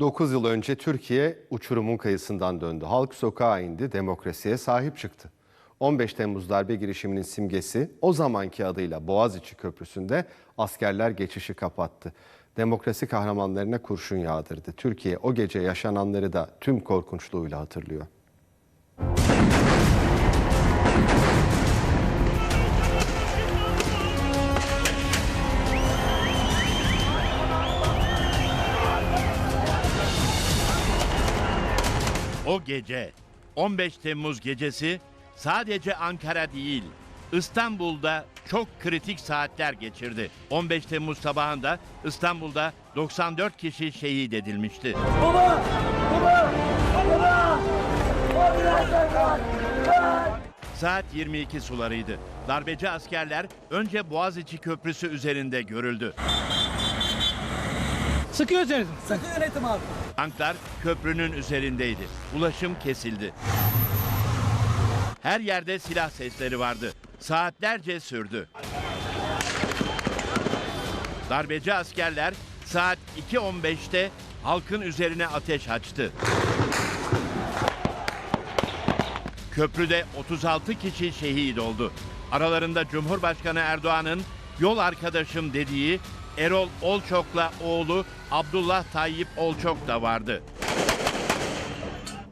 9 yıl önce Türkiye uçurumun kıyısından döndü. Halk sokağa indi, demokrasiye sahip çıktı. 15 Temmuz darbe girişiminin simgesi o zamanki adıyla Boğaziçi Köprüsü'nde askerler geçişi kapattı. Demokrasi kahramanlarına kurşun yağdırdı. Türkiye o gece yaşananları da tüm korkunçluğuyla hatırlıyor. O gece 15 Temmuz gecesi sadece Ankara değil İstanbul'da çok kritik saatler geçirdi. 15 Temmuz sabahında İstanbul'da 94 kişi şehit edilmişti. Baba! Baba! Baba! Baba! Saat 22 sularıydı. Darbeci askerler önce Boğaziçi Köprüsü üzerinde görüldü. Sıkıyoruz yönetim. Sakın yönetim abi. Tanklar köprünün üzerindeydi. Ulaşım kesildi. Her yerde silah sesleri vardı. Saatlerce sürdü. Darbeci askerler saat 2.15'te halkın üzerine ateş açtı. Köprüde 36 kişi şehit oldu. Aralarında Cumhurbaşkanı Erdoğan'ın yol arkadaşım dediği Erol Olçok'la oğlu Abdullah Tayyip Olçok da vardı.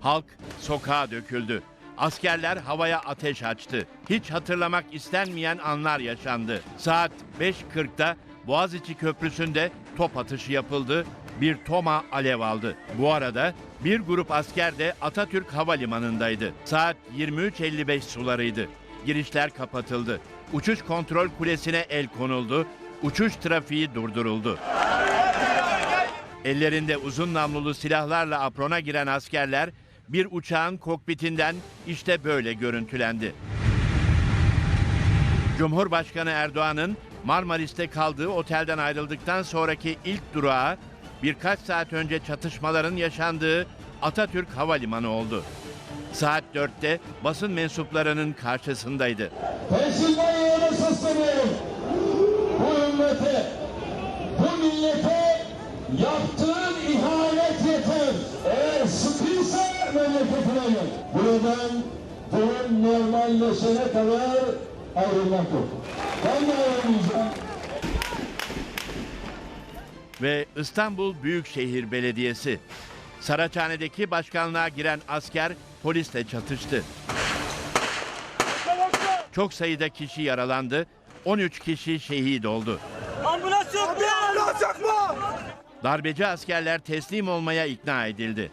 Halk sokağa döküldü. Askerler havaya ateş açtı. Hiç hatırlamak istenmeyen anlar yaşandı. Saat 5.40'da Boğaziçi Köprüsü'nde top atışı yapıldı. Bir toma alev aldı. Bu arada bir grup asker de Atatürk Havalimanı'ndaydı. Saat 23.55 sularıydı. Girişler kapatıldı. Uçuş kontrol kulesine el konuldu. Uçuş trafiği durduruldu. Ellerinde uzun namlulu silahlarla aprona giren askerler bir uçağın kokpitinden işte böyle görüntülendi. Cumhurbaşkanı Erdoğan'ın Marmaris'te kaldığı otelden ayrıldıktan sonraki ilk durağı birkaç saat önce çatışmaların yaşandığı Atatürk Havalimanı oldu. Saat 4'te basın mensuplarının karşısındaydı. Pensilvanya'ya sesleniyorum. Bu ümmete, bu millete yaptığın ihanet yeter. Eğer sıkıysa memleketine gel. Buradan durum normalleşene kadar ayrılmak yok. Ben de ayrılmayacağım. ve İstanbul Büyükşehir Belediyesi. Saraçhane'deki başkanlığa giren asker polisle çatıştı. Çok sayıda kişi yaralandı, 13 kişi şehit oldu. Ambulans yok mu? Ambulans yok mu? Darbeci askerler teslim olmaya ikna edildi.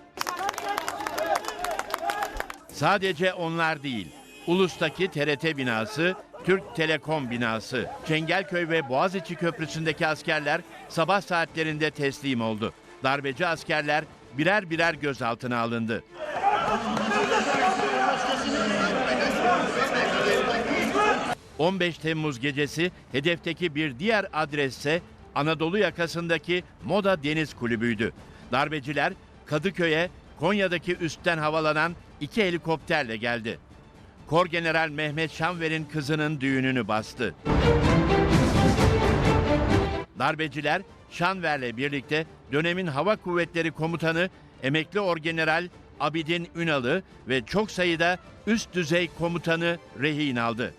Sadece onlar değil, Ulus'taki TRT binası, Türk Telekom binası, Çengelköy ve Boğaziçi Köprüsü'ndeki askerler sabah saatlerinde teslim oldu. Darbeci askerler birer birer gözaltına alındı. ...15 Temmuz gecesi hedefteki bir diğer adresse Anadolu yakasındaki Moda Deniz Kulübü'ydü. Darbeciler Kadıköy'e Konya'daki üstten havalanan iki helikopterle geldi. Kor General Mehmet Şanver'in kızının düğününü bastı. Darbeciler Şanver'le birlikte dönemin Hava Kuvvetleri Komutanı emekli Orgeneral Abidin Ünal'ı ve çok sayıda üst düzey komutanı rehin aldı.